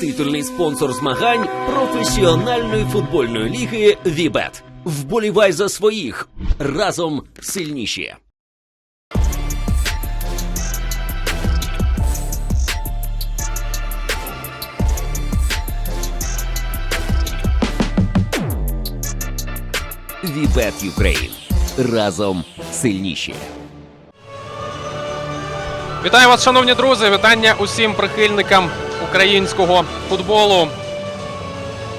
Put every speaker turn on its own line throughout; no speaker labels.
Титульний спонсор змагань професіональної футбольної ліги Вібет. Вболівай за своїх разом сильніші. Вібет Юкрейн. Разом сильніші.
Вітаю вас, шановні друзі! Вітання усім прихильникам українського футболу.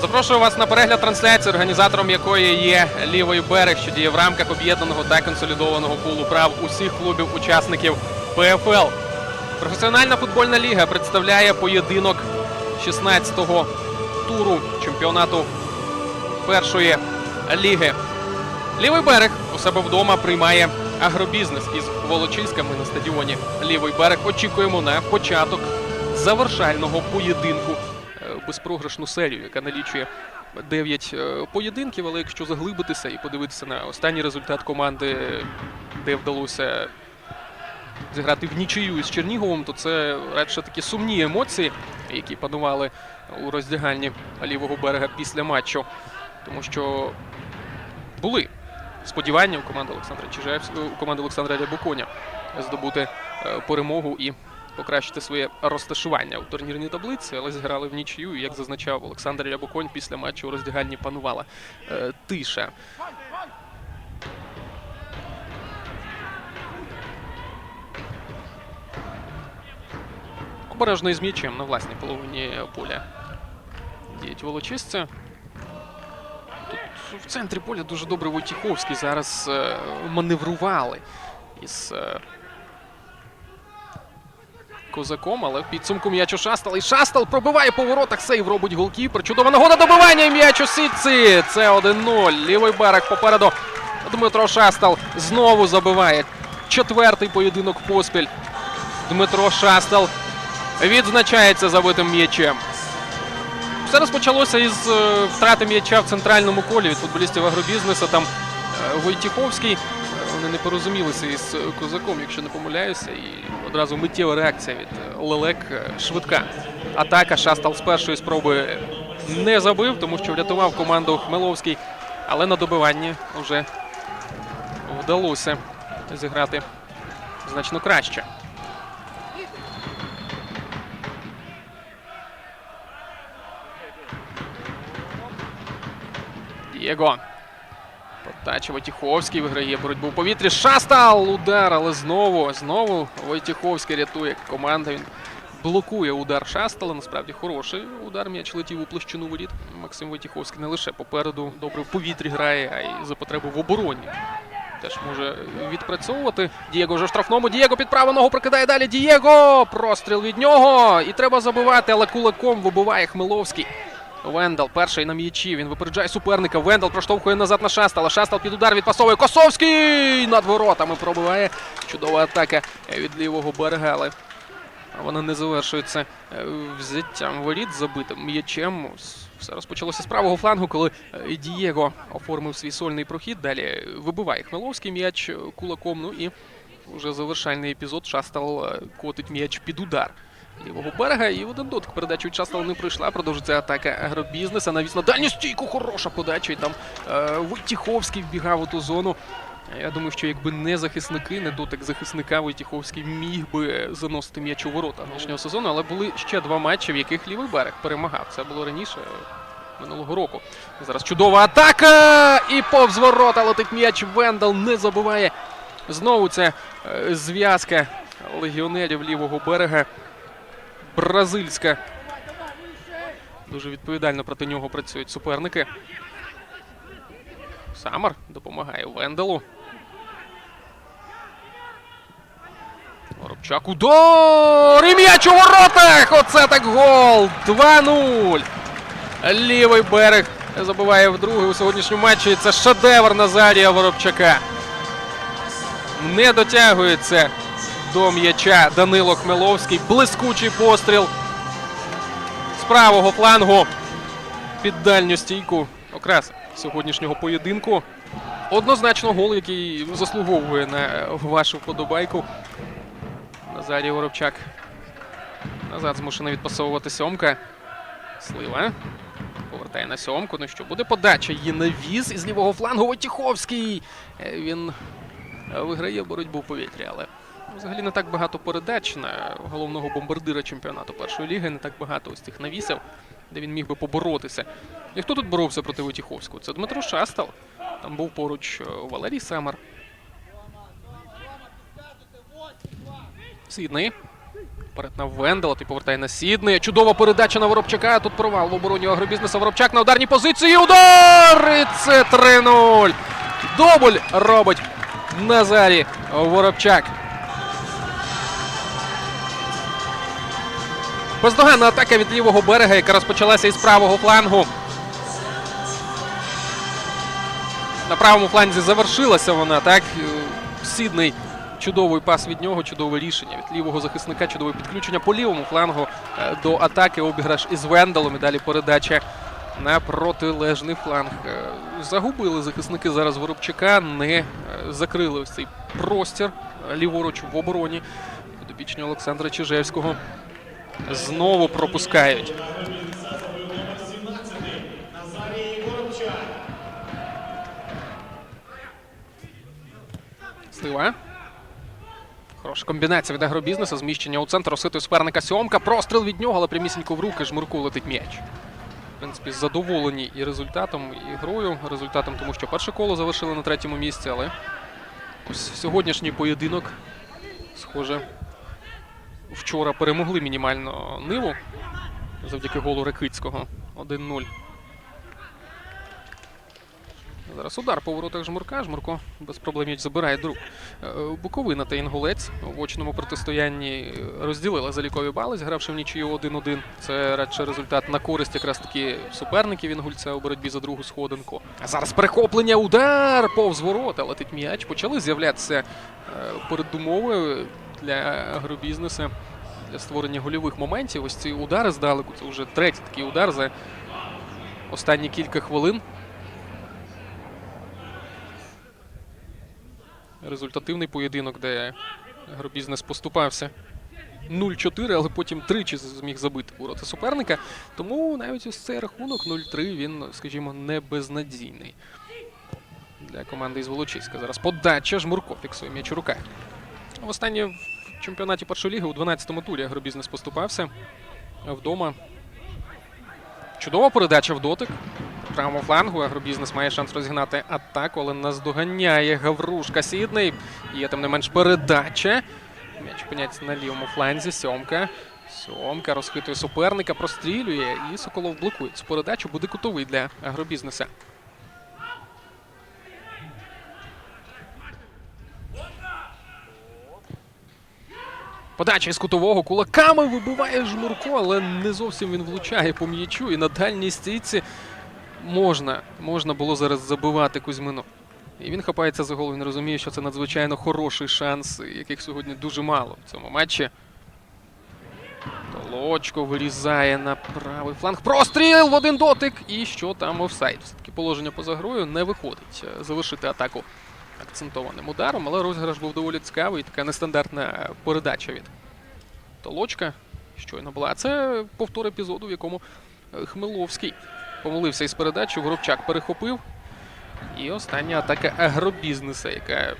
Запрошую вас на перегляд трансляції, організатором якої є лівий берег, що діє в рамках об'єднаного та консолідованого пулу прав усіх клубів-учасників ПФЛ. Професіональна футбольна ліга представляє поєдинок 16-го туру чемпіонату першої ліги. Лівий берег у себе вдома приймає агробізнес із Волочиськами на стадіоні. Лівий берег очікуємо на початок завершального поєдинку. Е, Безпрограшну серію, яка налічує 9 поєдинків. Але якщо заглибитися і подивитися на останній результат команди, де вдалося зіграти в нічию із Черніговом, то це радше такі сумні емоції, які панували у роздягальні лівого берега після матчу. Тому що були сподівання у команди Олександра Чижаєвського, у команди Олександра Рябоконя здобути е, перемогу і покращити своє розташування у турнірній таблиці, але зіграли в нічию. І, Як зазначав Олександр Рябоконь, після матчу у роздягальні панувала е, тиша. Обережно із м'ячем на власній половині поля діють волочисці. Тут в центрі поля дуже добре Войтіховський зараз е, маневрували із е, козаком, але в підсумку м'яч у Шастал. І Шастал пробиває по воротах. Сейв робить голкіпер. Чудова нагода добивання м'яч у сітці. Це 1-0. Лівий берег попереду. Дмитро Шастал знову забиває. Четвертий поєдинок поспіль. Дмитро Шастал відзначається забитим м'ячем. Все розпочалося із е, втрати м'яча в центральному колі від футболістів агробізнесу. Там е, Войтіховський. Вони не порозумілися із е, козаком, якщо не помиляюся. І одразу миттєва реакція від е, Лелек е, швидка. Атака Шастал з першої спроби не забив, тому що врятував команду Хмеловський. Але на добиванні вже вдалося зіграти значно краще. Дієго. Подача Войтіховський виграє боротьбу в повітрі. Шастал! Удар, але знову, знову Войтіховський рятує команда. Він блокує удар Шастала. Насправді хороший удар. М'яч летів у площину воріт. Максим Войтіховський не лише попереду добре в повітрі грає, а й за потреби в обороні. Теж може відпрацьовувати. Дієго вже в штрафному. Дієго під праву ногу прокидає далі. Дієго! Простріл від нього. І треба забивати, але кулаком вибиває Хмеловський. Вендал перший на м'ячі. Він випереджає суперника. Вендал проштовхує назад на Шастала. Шастал під удар відпасовує. Косовський над воротами пробиває. Чудова атака від лівого берега, вона не завершується е, взяттям воріт забитим м'ячем. Все розпочалося з правого флангу, коли е, Дієго оформив свій сольний прохід. Далі вибиває Хмеловський м'яч е, кулаком. Ну і вже завершальний епізод. Шастал котить м'яч під удар лівого берега. І один дотик передача від не пройшла. Продовжується атака агробізнеса. Навіс на дальню стійку. Хороша подача. І там е, Войтіховський вбігав у ту зону. Я думаю, що якби не захисники, не дотик захисника, Войтіховський міг би заносити м'яч у ворота нинішнього сезону, але були ще два матчі, в яких лівий берег перемагав. Це було раніше. Минулого року. Зараз чудова атака! І повз ворота летить м'яч. Вендал не забуває. Знову ця е, зв'язка легіонерів лівого берега. Бразильська. Дуже відповідально проти нього працюють суперники. Самар допомагає Венделу. Воробчак удар! І м'яч у воротах! Оце так гол! 2-0. Лівий берег забиває вдруге у сьогоднішньому матчі. Це шедевр Назарія Воробчака. Не дотягується до м'яча Данило Хмеловський. Блискучий постріл з правого флангу під дальню стійку. Окрас сьогоднішнього поєдинку. Однозначно гол, який заслуговує на вашу вподобайку. Назарій Воробчак. Назад змушений відпасовувати сьомка. Слива. Повертає на сьомку. Ну що, буде подача. Є навіз із лівого флангу Войтіховський. Е, Він виграє боротьбу в повітрі, але взагалі не так багато передач на головного бомбардира чемпіонату першої ліги. Не так багато ось цих навісів, де він міг би поборотися. І хто тут боровся проти Войтіховського? Це Дмитро Шастал. Там був поруч е, Валерій Семер. Сідний. Вперед на Вендела, ти повертає на Сідний. Чудова передача на Воробчака. Тут провал в обороні агробізнеса. Воробчак на ударній позиції. Удар! І це 3-0. Дубль робить Назарій Воробчак. Бездоганна атака від лівого берега, яка розпочалася із правого флангу. На правому фланзі завершилася вона, так? Е, Сідний. Чудовий пас від нього, чудове рішення від лівого захисника, чудове підключення по лівому флангу е, до атаки. Обіграш із Венделом. І далі передача на протилежний фланг. Е, Загубили захисники зараз Воробчака, не закрили ось цей простір ліворуч в обороні. Підопічні Олександра Чижевського знову пропускають. Слива. Хороша комбінація від агробізнесу. Зміщення у центр осити суперника сьомка. Простріл від нього, але прямісінько в руки жмурку летить м'яч. В принципі, задоволені і результатом, і грою. Результатом, тому що перше коло завершили на третьому місці, але ось сьогоднішній поєдинок, схоже, вчора перемогли мінімально Ниву завдяки голу Рекицького 1-0. Зараз удар по воротах Жмурка. Жмурко без проблем м'яч забирає друг. Е, Буковина та Інгулець в очному протистоянні розділили залікові бали, зігравши в нічию 1-1. Це радше результат на користь якраз таки суперників Інгульця у боротьбі за другу сходинку. А зараз перехоплення, удар повз ворота. Летить м'яч. Почали з'являтися е, передумови для агробізнесу створення гольових моментів. Ось ці удари здалеку. Це вже третій такий удар за останні кілька хвилин. результативний поєдинок, де агробізнес поступався 0-4, але потім тричі зміг забити ворота суперника. Тому навіть ось цей рахунок 0-3 він, скажімо, не безнадійний для команди із Волочиська. Зараз подача Жмурко фіксує м'яч у руках. Останнє чемпіонаті першої ліги у 12-му турі агробізнес поступався вдома. Чудова передача в дотик. Правому флангу агробізнес має шанс розігнати атаку, але наздоганяє Гаврушка Сідний. Є тим не менш передача. М'яч опиняється на лівому фланзі. Сьомка. Сьомка розхитує суперника, прострілює і Соколов блокує. Цю передачу буде кутовий для агробізнеса. Подача із кутового кулаками вибиває жмурко, але не зовсім він влучає по м'ячу. І на дальній стійці можна, можна було зараз забивати Кузьмину. І він хапається за голову. Він розуміє, що це надзвичайно хороший шанс, яких сьогодні дуже мало в цьому матчі. Толочко вирізає на правий фланг. Простріл в один дотик. І що там офсайд? Все-таки положення поза грою не виходить е, завершити атаку акцентованим ударом, але розіграш був доволі цікавий. Така нестандартна передача від Толочка. Щойно була. А це повтор епізоду, в якому Хмеловський помилився із передачі. Гробчак перехопив. І остання атака агробізнеса, яка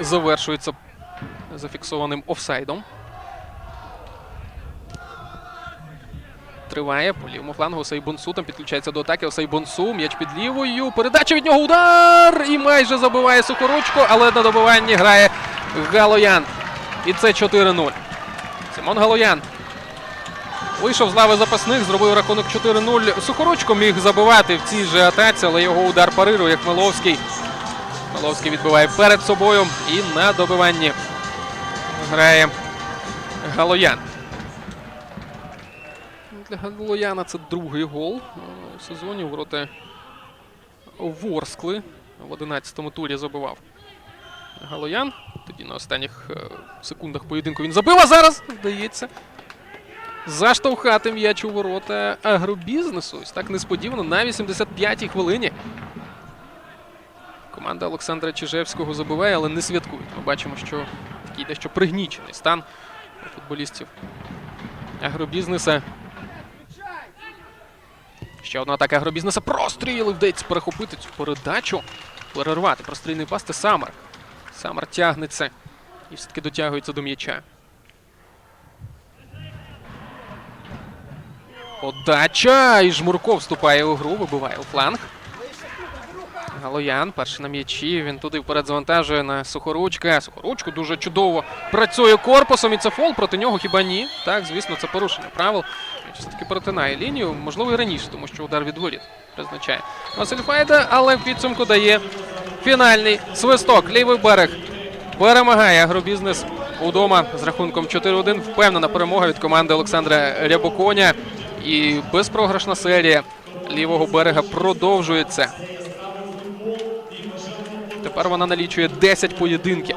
завершується зафіксованим офсайдом. Триває по лівому флангу Осейбонсу. Там підключається до атаки Осейбонсу. М'яч під лівою. Передача від нього удар! І майже забиває Сухоручко, але на добиванні грає Галоян. І це 4-0. Симон Галоян Вийшов з лави запасних, зробив рахунок 4-0. Сухоручко міг забивати в цій же атаці, але його удар парирує Хмеловський. Хмеловський відбиває перед собою і на добиванні грає Галоян. Для Галояна це другий гол е, у сезоні. Ворота Ворскли в 11-му турі забивав Галоян. Тоді на останніх е, секундах поєдинку він забив, а зараз, здається, заштовхати м'яч у ворота агробізнесу. Ось так несподівано на 85-й хвилині. Команда Олександра Чижевського забиває, але не святкують. Ми бачимо, що такий дещо пригнічений стан футболістів агробізнеса. Ще одна атака агробізнеса. Простріли вдається перехопити цю передачу. Перервати прострільний пас. Це Самар. Самар тягнеться і все-таки дотягується до м'яча. Подача! І Жмурко вступає у гру, вибиває у фланг. Галоян, перший на м'ячі. Він туди вперед завантажує на Сухоручка. Сухоручку дуже чудово працює корпусом. І це фол проти нього хіба ні? Так, звісно, це порушення правил. Все-таки перетинає лінію, можливо, і раніше, тому що удар від воріт призначає Василь Файда, але в підсумку дає фінальний свисток. Лівий берег перемагає агробізнес удома з рахунком 4-1. Впевнена перемога від команди Олександра Рябоконя. І безпрограшна серія лівого берега продовжується. Тепер вона налічує 10 поєдинків.